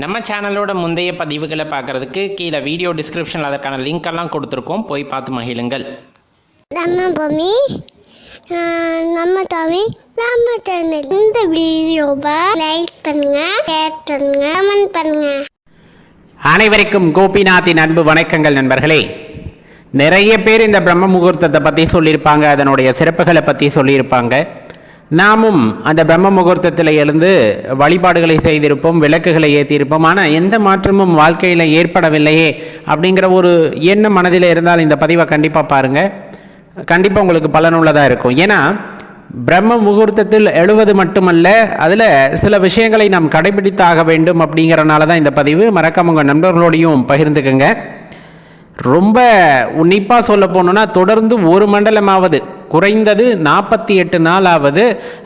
நம்ம சேனலோட முந்தைய பதிவுகளை பார்க்குறதுக்கு கீழே வீடியோ டிஸ்கிரிப்ஷனில் அதற்கான லிங்க் எல்லாம் கொடுத்துருக்கோம். போய் பார்த்து மகிழுங்கள். நம்ம பூமி நம்ம தமிழ் நம்ம சேனல் இந்த வீடியோவை லைக் பண்ணுங்க ஷேர் பண்ணுங்க கமெண்ட் பண்ணுங்க. அனைவருக்கும் கோபிநாத்தின் அன்பு வணக்கங்கள் நண்பர்களே. நிறைய பேர் இந்த பிரம்ம முகூர்த்தத்தை பற்றி சொல்லியிருப்பாங்க அதனுடைய சிறப்புகளை பற்றி சொல்லியிருப்பாங்க. நாமும் அந்த பிரம்ம முகூர்த்தத்தில் எழுந்து வழிபாடுகளை செய்திருப்போம் விளக்குகளை ஏற்றியிருப்போம் ஆனால் எந்த மாற்றமும் வாழ்க்கையில் ஏற்படவில்லையே அப்படிங்கிற ஒரு எண்ணம் மனதில் இருந்தால் இந்த பதிவை கண்டிப்பாக பாருங்கள் கண்டிப்பாக உங்களுக்கு பலனுள்ளதாக இருக்கும். ஏன்னா பிரம்ம முகூர்த்தத்தில் எழுவது மட்டுமல்ல அதில் சில விஷயங்களை நாம் கடைபிடித்தாக வேண்டும் அப்படிங்கிறனால தான் இந்த பதிவு. மறக்காம உங்கள் நண்பர்களோடையும் பகிர்ந்துக்குங்க. ரொம்ப உன்னிப்பாக சொல்ல போனோன்னா தொடர்ந்து ஒரு மண்டலமாவது குறைந்தது நாற்பத்தி எட்டு நாளாவது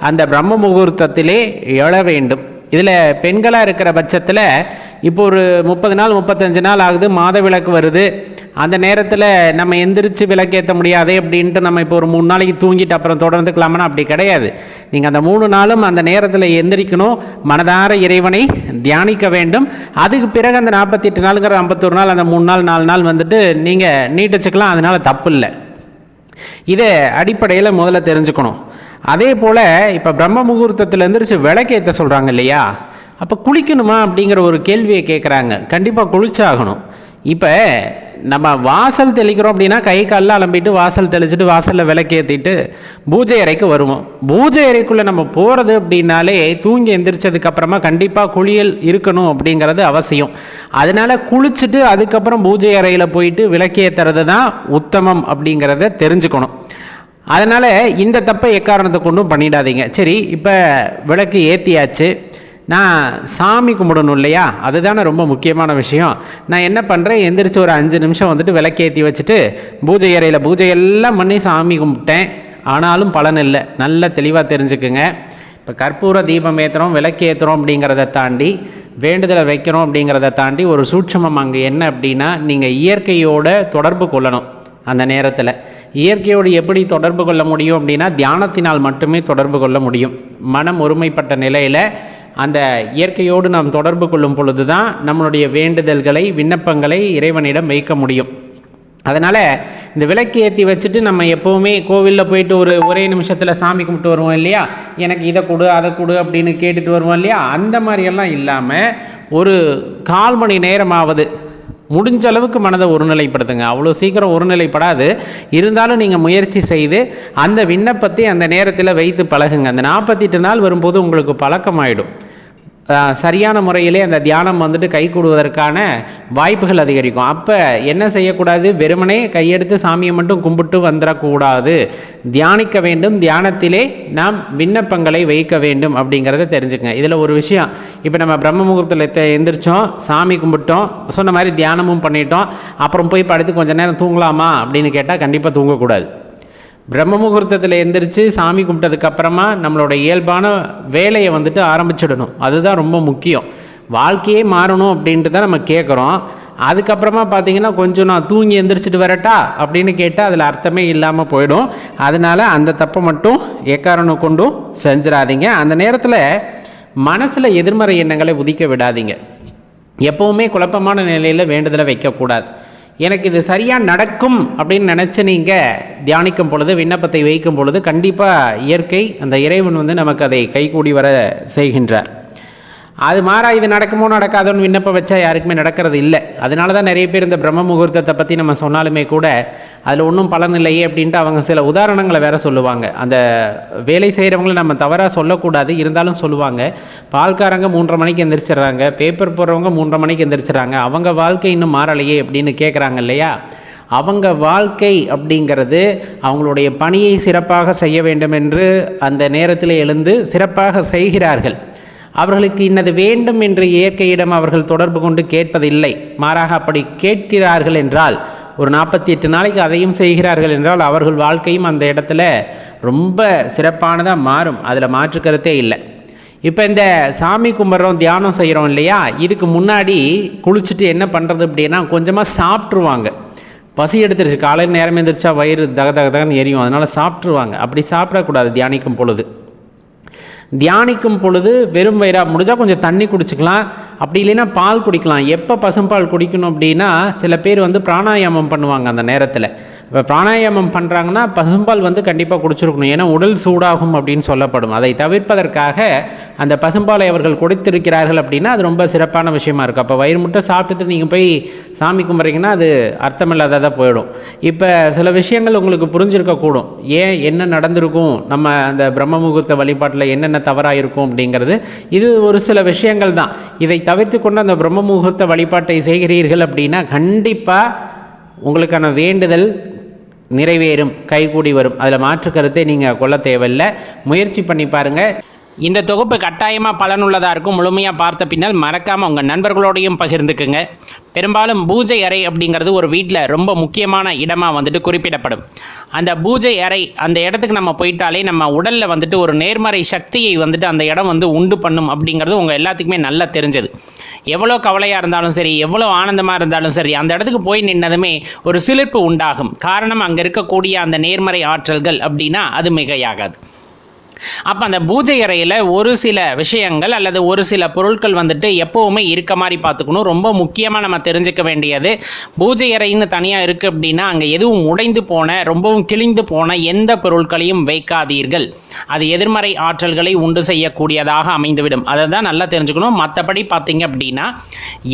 அந்த பிரம்ம முகூர்த்தத்திலே எழ வேண்டும். இதில் பெண்களாக இருக்கிற பட்சத்தில் இப்போ ஒரு முப்பது நாள் முப்பத்தஞ்சு நாள் ஆகுது மாத விளக்கு வருது. அந்த நேரத்தில் நம்ம எந்திரிச்சு விளக்கேற்ற முடியாதே அப்படின்ட்டு நம்ம இப்போ ஒரு மூணு நாளைக்கு தூங்கிட்டு அப்புறம் தொடர்ந்துக்கலாமனா அப்படி கிடையாது. நீங்கள் அந்த மூணு நாளும் அந்த நேரத்தில் எந்திரிக்கணும். மனதார இறைவனை தியானிக்க வேண்டும். அதுக்கு பிறகு அந்த நாற்பத்தி எட்டு நாளுங்கிற ஐம்பத்தொரு நாள் அந்த மூணு நாள் நாலு நாள் வந்துட்டு நீங்கள் நீட்டிச்சுக்கலாம். அதனால் தப்பு இல்லை. இதை அடிப்படையில் முதல்ல தெரிஞ்சுக்கணும். அதே போல் இப்போ பிரம்ம முகூர்த்தத்தில் எந்திரிச்சு விளக்கேற்ற சொல்கிறாங்க இல்லையா? அப்போ குளிக்கணுமா அப்படிங்கிற ஒரு கேள்வியை கேட்குறாங்க கண்டிப்பாக குளிச்சாகணும். இப்போ நம்ம வாசல் தெளிக்கிறோம் அப்படின்னா கை காலில் அலம்பிட்டு வாசல் தெளிச்சுட்டு வாசலில் விளக்கேற்றிட்டு பூஜை அறைக்கு வருவோம். பூஜை அறைக்குள்ளே நம்ம போகிறது அப்படின்னாலே தூங்கி எந்திரிச்சதுக்கப்புறமா கண்டிப்பாக குளியல் இருக்கணும் அப்படிங்கிறது அவசியம். அதனால குளிச்சுட்டு அதுக்கப்புறம் பூஜை அறையில் போயிட்டு விளக்கேற்றுறது தான் உத்தமம் அப்படிங்கிறத தெரிஞ்சுக்கணும். அதனால் இந்த தப்பை எக்காரணத்தை கொண்டும் பண்ணிடாதீங்க. சரி இப்போ விளக்கு ஏற்றியாச்சு நான் சாமி கும்பிடணும் இல்லையா? அதுதானே ரொம்ப முக்கியமான விஷயம். நான் என்ன பண்ணுறேன் எந்திரிச்சு ஒரு அஞ்சு நிமிஷம் வந்துட்டு விளக்கேற்றி வச்சுட்டு பூஜை அறையில் பூஜை எல்லாம் பண்ணி சாமி கும்பிட்டேன். ஆனாலும் பலன் இல்லை. நல்ல தெளிவாக தெரிஞ்சுக்குங்க. இப்போ கற்பூர தீபம் ஏற்றுறோம் விளக்கு ஏற்றுறோம் அப்படிங்கிறத தாண்டி வேண்டுதலை வைக்கிறோம் அப்படிங்கிறத தாண்டி ஒரு சூட்சமம் அங்கே என்ன அப்படின்னா நீங்கள் இயற்கையோட தொடர்பு கொள்ளணும் அந்த நேரத்தில். இயற்கையோடு எப்படி தொடர்பு கொள்ள முடியும் அப்படின்னா தியானத்தினால் மட்டுமே தொடர்பு கொள்ள முடியும். மனம் ஒருமைப்பட்ட நிலையில் அந்த இயற்கையோடு நாம் தொடர்பு கொள்ளும் பொழுது தான் நம்மளுடைய வேண்டுதல்களை விண்ணப்பங்களை இறைவனிடம் வைக்க முடியும். அதனால் இந்த விளக்கு ஏற்றி வச்சுட்டு நம்ம எப்போவுமே கோவிலில் போயிட்டு ஒரு ஒரே நிமிஷத்தில் சாமி கும்பிட்டு வருவோம் இல்லையா? எனக்கு இதை கொடு அதை கொடு அப்படின்னு கேட்டுட்டு வருவோம் இல்லையா? அந்த மாதிரியெல்லாம் இல்லாமல் ஒரு கால் மணி நேரமாவது முடிஞ்ச அளவுக்கு மனதை ஒருநிலைப்படுத்துங்க. அவ்வளோ சீக்கிரம் ஒருநிலைப்படாது. இருந்தாலும் நீங்கள் முயற்சி செய்து அந்த விண்ணப்பத்தை அந்த நேரத்தில் வைத்து பழகுங்க. அந்த நாற்பத்தெட்டு நாள் வரும்போது உங்களுக்கு பழக்கமாயிடும். சரியான முறையிலே அந்த தியானம் வந்துட்டு கை கூடுவதற்கான வாய்ப்புகள் அதிகரிக்கும். அப்போ என்ன செய்யக்கூடாது? வெறுமனே கையெடுத்து சாமியை மட்டும் கும்பிட்டு வந்துடக்கூடாது. தியானிக்க வேண்டும். தியானத்திலே நாம் விண்ணப்பங்களை வைக்க வேண்டும் அப்படிங்கிறத தெரிஞ்சுக்கங்க. இதில் ஒரு விஷயம். இப்போ நம்ம பிரம்ம முகூர்த்தத்தில் எந்திரிச்சோம் சாமி கும்பிட்டோம் சொன்ன மாதிரி தியானமும் பண்ணிட்டோம். அப்புறம் போய் படுத்து கொஞ்சம் நேரம் தூங்கலாமா அப்படின்னு கேட்டால் கண்டிப்பாக தூங்கக்கூடாது. பிரம்ம முகூர்த்தத்தில் எந்திரிச்சு சாமி கும்பிட்டதுக்கப்புறமா நம்மளோட இயல்பான வேலையை வந்துட்டு ஆரம்பிச்சிடணும். அதுதான் ரொம்ப முக்கியம். வாழ்க்கையே மாறணும் அப்படின்ட்டு தான் நம்ம கேட்குறோம் அதுக்கப்புறமா பார்த்தீங்கன்னா கொஞ்சம் நான் தூங்கி எந்திரிச்சிட்டு வரட்டா அப்படின்னு கேட்டால் அதில் அர்த்தமே இல்லாமல் போயிடும். அதனால அந்த தப்பை மட்டும் எக்காரணம் கொண்டும் செஞ்சிடாதீங்க. அந்த நேரத்தில் மனசில் எதிர்மறை எண்ணங்களை உதிக்க விடாதீங்க. எப்பவுமே குழப்பமான நிலையில் வேண்டுதலை வைக்கக்கூடாது. எனக்கு இது சரியாக நடக்கும் அப்படின்னு நினச்சி நீங்கள் தியானிக்கும் பொழுது விண்ணப்பத்தை வைக்கும் பொழுது கண்டிப்பாக இயற்கை அந்த இறைவன் வந்து நமக்கு அதை கைகூடி வர செய்கின்றார். அது மாறா இது நடக்குமோ நடக்காதோன்னு விண்ணப்பம் வச்சா யாருக்குமே நடக்கிறது இல்லை. அதனால தான் நிறைய பேர் இந்த பிரம்ம முகூர்த்தத்தை பற்றி நம்ம சொன்னாலுமே கூட அதில் ஒன்றும் பலன் இல்லையே அப்படின்ட்டு அவங்க சில உதாரணங்களை வேற சொல்லுவாங்க. அந்த வேலை செய்கிறவங்கள நம்ம தவறாக சொல்லக்கூடாது இருந்தாலும் சொல்லுவாங்க. பால்காரங்க மூன்றரை மணிக்கு எந்திரிச்சிடுறாங்க பேப்பர் போடுறவங்க மூன்றரை மணிக்கு எந்திரிச்சிடுறாங்க. அவங்க வாழ்க்கை இன்னும் மாறலையே அப்படின்னு கேட்குறாங்க இல்லையா? அவங்க வாழ்க்கை அப்படிங்கிறது அவங்களுடைய பணியை சிறப்பாக செய்ய வேண்டும் என்று அந்த நேரத்தில் எழுந்து சிறப்பாக செய்கிறார்கள். அவர்களுக்கு இன்னது வேண்டும் என்று இயற்கையிடம் அவர்கள் தொடர்பு கொண்டு கேட்பதில்லை. மாறாக அப்படி கேட்கிறார்கள் என்றால் ஒரு நாற்பத்தி எட்டு நாளைக்கு அதையும் செய்கிறார்கள் என்றால் அவர்கள் வாழ்க்கையும் அந்த இடத்துல ரொம்ப சிறப்பானதாக மாறும். அதில் மாற்று கருத்தே இல்லை. இப்போ இந்த சாமி கும்பிட்றோம் தியானம் செய்கிறோம் இல்லையா? இதுக்கு முன்னாடி குளிச்சுட்டு என்ன பண்ணுறது அப்படின்னா கொஞ்சமாக சாப்பிட்ருவாங்க பசி எடுத்துருச்சு. காலையில் நேரம் எழுந்திரிச்சா வயிறு தக தக தகன்னு எரியும். அதனால் சாப்பிட்ருவாங்க அப்படி சாப்பிடக்கூடாது தியானிக்கும் பொழுது. தியானிக்கும் பொழுது வெறும் வயிறாக முடிஞ்சால் கொஞ்சம் தண்ணி குடிச்சிக்கலாம். அப்படி இல்லைன்னா பால் குடிக்கலாம். எப்போ பசும்பால் குடிக்கணும் அப்படின்னா சில பேர் வந்து பிராணாயாமம் பண்ணுவாங்க அந்த நேரத்தில். இப்போ பிராணாயாமம் பண்ணுறாங்கன்னா பசும்பால் வந்து கண்டிப்பாக குடிச்சிருக்கணும். ஏன்னா உடல் சூடாகும் அப்படின்னு சொல்லப்படும். அதை தவிர்ப்பதற்காக அந்த பசும்பாலை அவர்கள் கொடுத்திருக்கிறார்கள் அப்படின்னா அது ரொம்ப சிறப்பான விஷயமா இருக்கும் அப்போ வயிறு முட்டை சாப்பிட்டுட்டு நீங்கள் போய் சாமி கும்பிட்றீங்கன்னா அது அர்த்தமில்லாததாக போயிடும். இப்போ சில விஷயங்கள் உங்களுக்கு புரிஞ்சிருக்கக்கூடும். ஏன் என்ன நடந்திருக்கும்? நம்ம அந்த பிரம்ம முகூர்த்த வழிபாட்டில் என்னென்ன தவறாக இருக்கும் அப்படிங்கிறது. இது ஒரு சில விஷயங்கள் தான். இதை தவிர்த்து கொண்டு அந்த பிரம்ம முகூர்த்த வழிபாட்டை செய்கிறீர்கள் அப்படின்னா கண்டிப்பாக உங்களுக்கான வேண்டுதல் நிறைவேறும் கைகூடி வரும். அதில் மாற்று கருத்தை நீங்கள் கொள்ள தேவையில்லை. முயற்சி பண்ணி பாருங்கள் இந்த தொகுப்பு கட்டாயமாக பலனுள்ளதாக இருக்கும் முழுமையாக பார்த்த பின்னால் மறக்காமல் உங்கள் நண்பர்களோடையும் பகிர்ந்துக்குங்க. பெரும்பாலும் பூஜை அறை அப்படிங்கிறது ஒரு வீட்டில் ரொம்ப முக்கியமான இடமாக வந்துட்டு குறிப்பிடப்படும். அந்த பூஜை அறை அந்த இடத்துக்கு நம்ம போயிட்டாலே நம்ம உடலில் வந்துட்டு ஒரு நேர்மறை சக்தியை வந்துட்டு அந்த இடம் வந்து உண்டு பண்ணும் அப்படிங்கிறது உங்கள் எல்லாத்துக்குமே நல்லா தெரிஞ்சது. எவ்வளோ கவலையாக இருந்தாலும் சரி எவ்வளோ ஆனந்தமாக இருந்தாலும் சரி அந்த இடத்துக்கு போய் நின்னதுமே ஒரு சிலிர்ப்பு உண்டாகும். காரணம் அங்கே இருக்கக்கூடிய அந்த நேர்மறை ஆற்றல்கள் அப்படின்னா அது மிகையாகாது. அப்போ அந்த பூஜை அறையில் ஒரு சில விஷயங்கள் அல்லது ஒரு சில பொருட்கள் வந்துட்டு எப்போவுமே இருக்க மாதிரி பார்த்துக்கணும். ரொம்ப முக்கியமாக நம்ம தெரிஞ்சுக்க வேண்டியது பூஜை அறைன்னு தனியாக இருக்குது அப்படின்னா அங்கே எதுவும் உடைந்து போன ரொம்பவும் கிழிந்து போன எந்த பொருட்களையும் வைக்காதீர்கள். அது எதிர்மறை ஆற்றல்களை உண்டு செய்யக்கூடியதாக அமைந்துவிடும். அதை தான் நல்லா தெரிஞ்சுக்கணும். மற்றபடி பார்த்தீங்க அப்படின்னா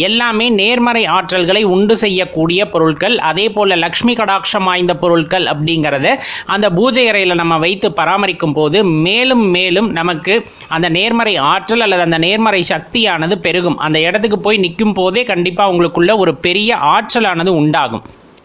எல்லாமே நேர்மறை ஆற்றல்களை உண்டு செய்யக்கூடிய பொருட்கள். அதே போல் லக்ஷ்மி கடாட்சம் வாய்ந்த பொருட்கள் அப்படிங்கிறத அந்த பூஜை அறையில் நம்ம வைத்து பராமரிக்கும் போது மேலும் மேலும் நமக்கு அந்த நேர்மறை ஆற்றல் அல்லது அந்த நேர்மறை சக்தியானது பெருகும். அந்த இடத்துக்கு போய் நிற்கும் போதே கண்டிப்பாக உங்களுக்குள்ள ஒரு பெரிய ஆற்றலானது உண்டாகும்.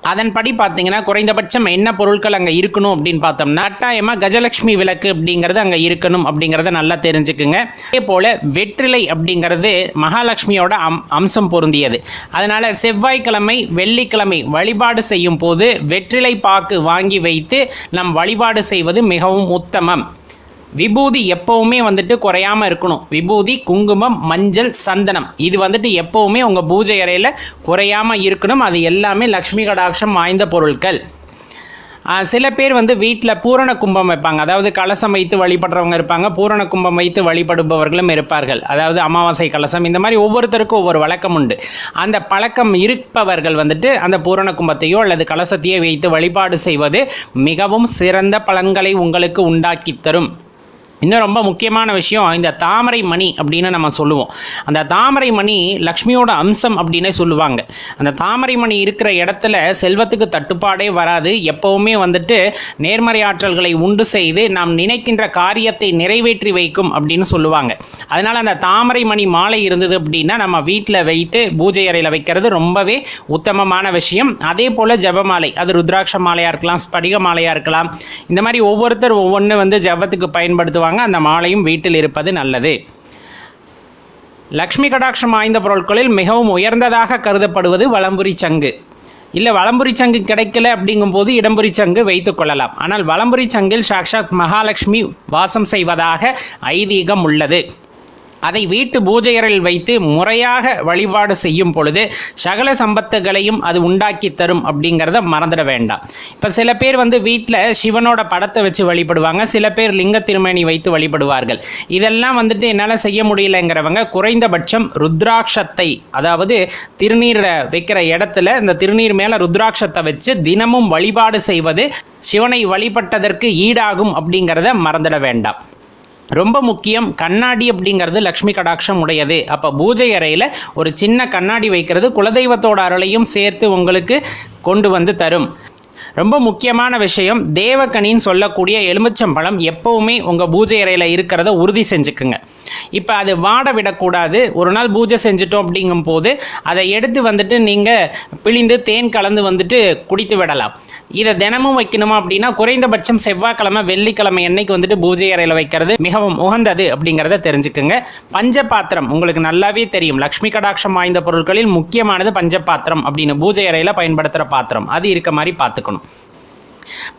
அதன்படி பார்த்தீங்கன்னா குறைந்தபட்சம் என்ன பொருட்கள் அங்கே இருக்கணும் அப்படின்னு பார்த்தோம்னா கட்டாயமாக கஜலட்சுமி விளக்கு அப்படிங்கிறது அங்கே இருக்கணும் அப்படிங்கிறத நல்லா தெரிஞ்சுக்குங்க. அதே போல் வெற்றிலை அப்படிங்கிறது மகாலட்சுமியோட அம் அம்சம் பொருந்தியது. அதனால் செவ்வாய்க்கிழமை வெள்ளிக்கிழமை வழிபாடு செய்யும் போது வெற்றிலை பாக்கு வாங்கி வைத்து நம் வழிபாடு செய்வது மிகவும் உத்தமம். விபூதி எப்பவுமே வந்துட்டு குறையாம இருக்கணும். விபூதி குங்குமம் மஞ்சள் சந்தனம். இது வந்துட்டு எப்பவுமே உங்க பூஜை அறையில் குறையாம இருக்கணும். அது எல்லாமே லக்ஷ்மி கடாட்சம் வாய்ந்த பொருட்கள். சில பேர் வந்து வீட்டில் பூரண கும்பம் வைப்பாங்க. அதாவது கலசம் வைத்து வழிபடுறவங்க இருப்பாங்க. பூரண கும்பம் வைத்து வழிபடுபவர்களும் இருப்பார்கள். அதாவது அமாவாசை கலசம் இந்த மாதிரி ஒவ்வொருத்தருக்கும் ஒவ்வொரு வழக்கம் உண்டு. அந்த பழக்கம் இருப்பவர்கள் வந்துட்டு அந்த பூரண கும்பத்தையோ அல்லது கலசத்தையோ வைத்து வழிபாடு செய்வது மிகவும் சிறந்த பலன்களை உங்களுக்கு உண்டாக்கி தரும். இன்னும் ரொம்ப முக்கியமான விஷயம் இந்த தாமரை மணி அப்படின்னு நம்ம சொல்லுவோம். அந்த தாமரை மணி லக்ஷ்மியோட அம்சம் அப்படின்னே சொல்லுவாங்க. அந்த தாமரை மணி இருக்கிற இடத்துல செல்வத்துக்கு தட்டுப்பாடே வராது. எப்பவுமே வந்துட்டு நேர்மறை ஆற்றல்களை உண்டு செய்து நாம் நினைக்கின்ற காரியத்தை நிறைவேற்றி வைக்கும் அப்படின்னு சொல்லுவாங்க. அதனால் அந்த தாமரை மணி மாலை இருந்தது அப்படின்னா நம்ம வீட்டில் வைத்து பூஜை அறையில் வைக்கிறது ரொம்பவே உத்தமமான விஷயம். அதே போல் ஜபமாலை அது ருத்ராட்ச மாலையாக இருக்கலாம் ஸ்படிக மாலையாக இருக்கலாம். இந்த மாதிரி ஒவ்வொருத்தர் ஒவ்வொன்று வந்து ஜபத்துக்கு பயன்படுத்துவாங்க. அந்த மாலையும் வீட்டில் இருப்பது நல்லது. லக்ஷ்மி கடாட்சம் வாய்ந்த பொருட்களில் மிகவும் உயர்ந்ததாக கருதப்படுவது வளம்புரி சங்கு. இல்லை வளம்புரி சங்கு கிடைக்கல அப்படிங்கும்போது இடம்புரி சங்கு வைத்துக் கொள்ளலாம். ஆனால் வளம்புரி சங்கில் சாக்ஷாத் மகாலட்சுமி வாசம் செய்வதாக ஐதீகம் உள்ளது. அதை வீட்டு பூஜை வைத்து முறையாக வழிபாடு செய்யும் பொழுது சகல சம்பத்துகளையும் அது உண்டாக்கி தரும் அப்படிங்கிறத மறந்துட வேண்டாம். இப்போ சில பேர் வந்து வீட்டில் சிவனோட படத்தை வச்சு வழிபடுவாங்க சில பேர் லிங்க திருமணி வைத்து வழிபடுவார்கள். இதெல்லாம் வந்துட்டு என்னால் செய்ய முடியலைங்கிறவங்க குறைந்தபட்சம் ருத்ராட்சத்தை அதாவது திருநீரை வைக்கிற இடத்துல இந்த திருநீர் மேலே ருத்ராட்சத்தை வச்சு தினமும் வழிபாடு செய்வது சிவனை வழிபட்டதற்கு ஈடாகும் அப்படிங்கிறத மறந்துட வேண்டாம். ரொம்ப முக்கியம் கண்ணாடி அப்படிங்கிறது லக்ஷ்மி கடாட்சம் உடையது. அப்போ பூஜை அறையில் ஒரு சின்ன கண்ணாடி வைக்கிறது குலதெய்வத்தோட அருளையும் சேர்த்து உங்களுக்கு கொண்டு வந்து தரும். ரொம்ப முக்கியமான விஷயம் தேவக்கனின்னு சொல்லக்கூடிய எலுமிச்சம்பழம் எப்பவுமே உங்கள் பூஜை அறையில் இருக்கிறத உறுதி செஞ்சுக்குங்க. இப்போ அது வாட விடக்கூடாது. ஒரு நாள் பூஜை செஞ்சுட்டோம் அப்படிங்கும் போது அதை எடுத்து வந்துட்டு நீங்கள் பிழிந்து தேன் கலந்து வந்துட்டு குடித்து விடலாம். இதை தினமும் வைக்கணுமா அப்படின்னா குறைந்தபட்சம் செவ்வாய்க்கிழமை வெள்ளிக்கிழமை என்னைக்கு வந்துட்டு பூஜை அறையில் வைக்கிறது மிகவும் உகந்தது அப்படிங்கிறத தெரிஞ்சுக்குங்க. பஞ்சபாத்திரம் உங்களுக்கு நல்லாவே தெரியும். லக்ஷ்மி கடாட்சம் வாய்ந்த பொருட்களில் முக்கியமானது பஞ்சபாத்திரம் அப்படின்னு பூஜை அறையில் பயன்படுத்துகிற பாத்திரம். அது இருக்க மாதிரி பார்த்துக்கணும்.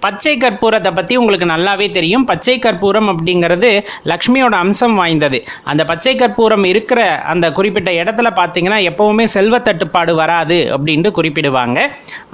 பச்சை கற்பூரத்தை பற்றி உங்களுக்கு நல்லாவே தெரியும். பச்சை கற்பூரம் அப்படிங்கிறது லக்ஷ்மியோட அம்சம் வாய்ந்தது. அந்த பச்சை கற்பூரம் இருக்கிற அந்த குறிப்பிட்ட இடத்துல பார்த்தீங்கன்னா எப்போவுமே செல்வத்தட்டுப்பாடு வராது அப்படின்ட்டு குறிப்பிடுவாங்க.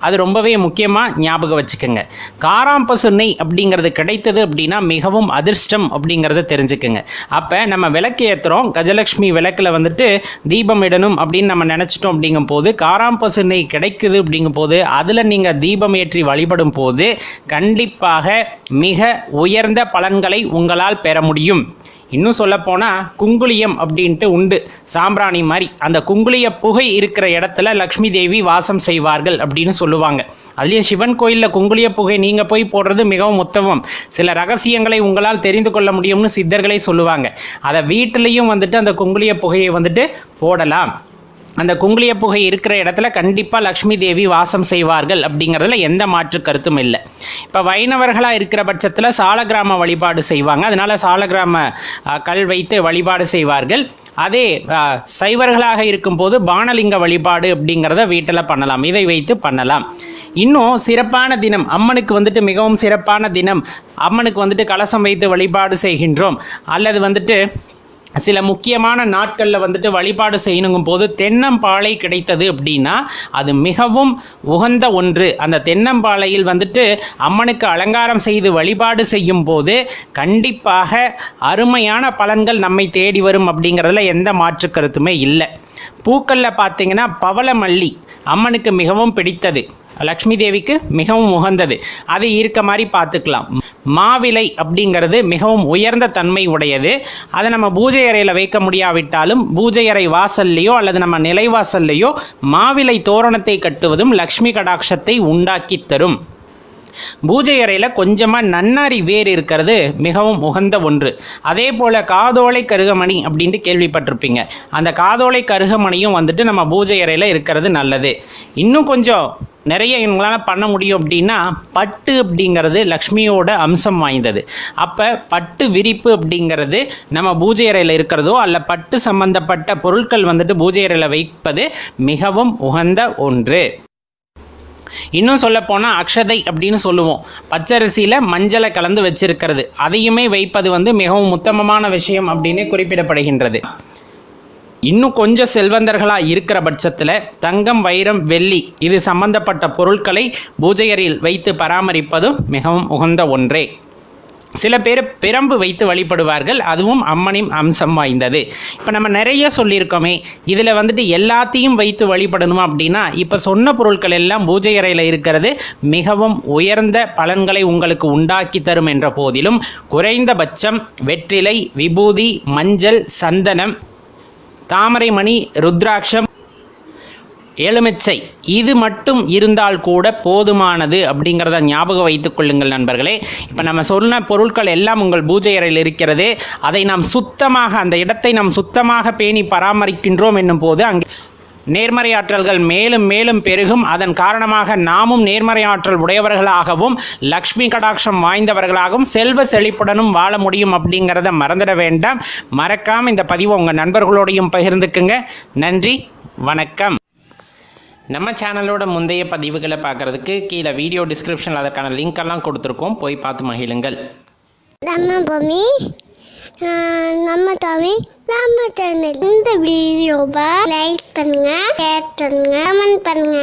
அது ரொம்பவே முக்கியமாக ஞாபகம் வச்சுக்கோங்க. காராம்பசு நெய் அப்படிங்கிறது கிடைத்தது அப்படின்னா மிகவும் அதிர்ஷ்டம் அப்படிங்கிறத தெரிஞ்சுக்குங்க. அப்போ நம்ம விளக்கு ஏற்றுறோம் கஜலக்ஷ்மி விளக்கில் வந்துட்டு தீபம் இடணும் அப்படின்னு நம்ம நினச்சிட்டோம் அப்படிங்கும் போது காராம்பசு நெய் கிடைக்குது அப்படிங்கும் போது அதில் நீங்கள் தீபம் ஏற்றி வழிபடும் போது கண்டிப்பாக மிக உயர்ந்த பலன்களை உங்களால் பெற முடியும். இன்னும் சொல்லப்போனால் குங்குளியம் அப்படின்ட்டு உண்டு. சாம்பிராணி மாதிரி. அந்த குங்குளிய புகை இருக்கிற இடத்துல லக்ஷ்மி தேவி வாசம் செய்வார்கள் அப்படின்னு சொல்லுவாங்க. அதுலேயும் சிவன் கோயிலில் குங்குளிய புகை நீங்கள் போய் போடுறது மிகவும் உத்தமம். சில ரகசியங்களை உங்களால் தெரிந்து கொள்ள முடியும்னு சித்தர்களே சொல்லுவாங்க. அதை வீட்டிலையும் வந்துட்டு அந்த குங்குளிய புகையை வந்துட்டு போடலாம். அந்த குங்குளிய புகை இருக்கிற இடத்துல கண்டிப்பாக லக்ஷ்மி தேவி வாசம் செய்வார்கள் அப்படிங்கிறதுல எந்த மாற்று கருத்தும் இல்லை. இப்போ வைணவர்களாக இருக்கிற பட்சத்தில் சாலகிராம வழிபாடு செய்வாங்க. அதனால சாலகிராம கல் வைத்து வழிபாடு செய்வார்கள். அதே சைவர்களாக இருக்கும்போது பானலிங்க வழிபாடு அப்படிங்கிறத வீட்டில் பண்ணலாம். இதை வைத்து பண்ணலாம். இன்னும் சிறப்பான தினம் அம்மனுக்கு வந்துட்டு மிகவும் சிறப்பான தினம் அம்மனுக்கு வந்துட்டு கலசம் வைத்து வழிபாடு செய்கின்றோம். அல்லது வந்துட்டு சில முக்கியமான நாட்களில் வந்துட்டு வழிபாடு செய்யணுங்கும் போது தென்னம்பாளை கிடைத்தது அப்படின்னா அது மிகவும் உகந்த ஒன்று. அந்த தென்னம்பாளையில் வந்துட்டு அம்மனுக்கு அலங்காரம் செய்து வழிபாடு செய்யும் போது கண்டிப்பாக அருமையான பலன்கள் நம்மை தேடி வரும் அப்படிங்கிறதுல எந்த மாற்று கருத்துமே இல்லை. பூக்களில் பார்த்தீங்கன்னா பவளமல்லி அம்மனுக்கு மிகவும் பிடித்தது. லக்ஷ்மி தேவிக்கு மிகவும் உகந்தது. அது இருக்க மாதிரி பார்த்துக்கலாம் மாவிலை அப்படிங்கிறது மிகவும் உயர்ந்த தன்மை உடையது. அதை நம்ம பூஜை அறையில் வைக்க முடியாவிட்டாலும் பூஜை அறை வாசல்லையோ அல்லது நம்ம நிலைவாசல்லையோ மாவிலை தோரணத்தை கட்டுவதும் லக்ஷ்மி கடாட்சத்தை உண்டாக்கி தரும். பூஜை அறையில் கொஞ்சமாக நன்னாரி வேர் இருக்கிறது மிகவும் உகந்த ஒன்று. அதே போல் காதோலை கருகமணி அப்படின்ட்டு கேள்விப்பட்டிருப்பீங்க. அந்த காதோலை கருகமணியும் வந்துட்டு நம்ம பூஜை அறையில் இருக்கிறது நல்லது. இன்னும் கொஞ்சம் நிறைய எங்களால் பண்ண முடியும் அப்படின்னா பட்டு அப்படிங்கிறது லக்ஷ்மியோட அம்சம் வாய்ந்தது. அப்போ பட்டு விரிப்பு அப்படிங்கிறது நம்ம பூஜை அறையில் இருக்கிறதோ அல்ல பட்டு சம்பந்தப்பட்ட பொருட்கள் வந்துட்டு பூஜை அறையில் வைப்பது மிகவும் உகந்த ஒன்று. இன்னும் சொல்ல போனால் அக்ஷதை அப்படின்னு சொல்லுவோம். பச்சரிசியில் மஞ்சளை கலந்து வச்சிருக்கிறது. அதையுமே வைப்பது வந்து மிகவும் உத்தமமான விஷயம் அப்படின்னு குறிப்பிடப்படுகின்றது. இன்னும் கொஞ்சம் செல்வந்தர்களாக இருக்கிற பட்சத்தில் தங்கம் வைரம் வெள்ளி இது சம்பந்தப்பட்ட பொருட்களை பூஜை அறையில் வைத்து பராமரிப்பதும் மிகவும் உகந்த ஒன்றே. சில பேர் பிரம்பு வைத்து வழிபடுவார்கள். அதுவும் அம்மனின் அம்சம் வாய்ந்தது. இப்போ நம்ம நிறைய சொல்லியிருக்கோமே இதில் வந்துட்டு எல்லாத்தையும் வைத்து வழிபடணும் அப்படின்னா இப்போ சொன்ன பொருட்கள் எல்லாம் பூஜை அறையில் இருக்கிறது மிகவும் உயர்ந்த பலன்களை உங்களுக்கு உண்டாக்கி தரும் என்ற போதிலும் குறைந்தபட்சம் வெற்றிலை விபூதி மஞ்சள் சந்தனம் தாமரைமணி ருத்ராட்சம் எலுமிச்சை. இது மட்டும் இருந்தால் கூட போதுமானது அப்படிங்கிறத ஞாபகம் வைத்துக் கொள்ளுங்கள் நண்பர்களே. இப்போ நம்ம சொன்ன பொருட்கள் எல்லாம் உங்கள் பூஜை அறையில் இருக்கிறது. அதை நாம் சுத்தமாக அந்த இடத்தை நாம் சுத்தமாக பேணி பராமரிக்கின்றோம் என்னும் போது அங்கே நேர்மறை ஆற்றல்கள் மேலும் மேலும் பெருகும். அதன் காரணமாக நாமும் நேர்மறை ஆற்றல் உடையவர்களாகவும் லக்ஷ்மி கடாட்சம் வாய்ந்தவர்களாகவும் செல்வ செழிப்புடனும் வாழ முடியும் அப்படிங்கிறத மறந்துட வேண்டாம். மறக்காமல் இந்த பதிவை உங்கள் நண்பர்களோடையும் பகிர்ந்துக்குங்க. நன்றி வணக்கம். நம்ம சேனலோட முந்தைய பதிவுகளை பார்க்குறதுக்கு கீழே வீடியோ டிஸ்கிரிப்ஷனில் அதற்கான லிங்க் எல்லாம் கொடுத்துருக்கோம். போய் பார்த்து மகிழுங்கள். நம்ம பூமி நம்ம தமிழ் நம்ம சேனல் இந்த வீடியோவை லைக் பண்ணுங்க ஷேர் பண்ணுங்க கமெண்ட் பண்ணுங்க.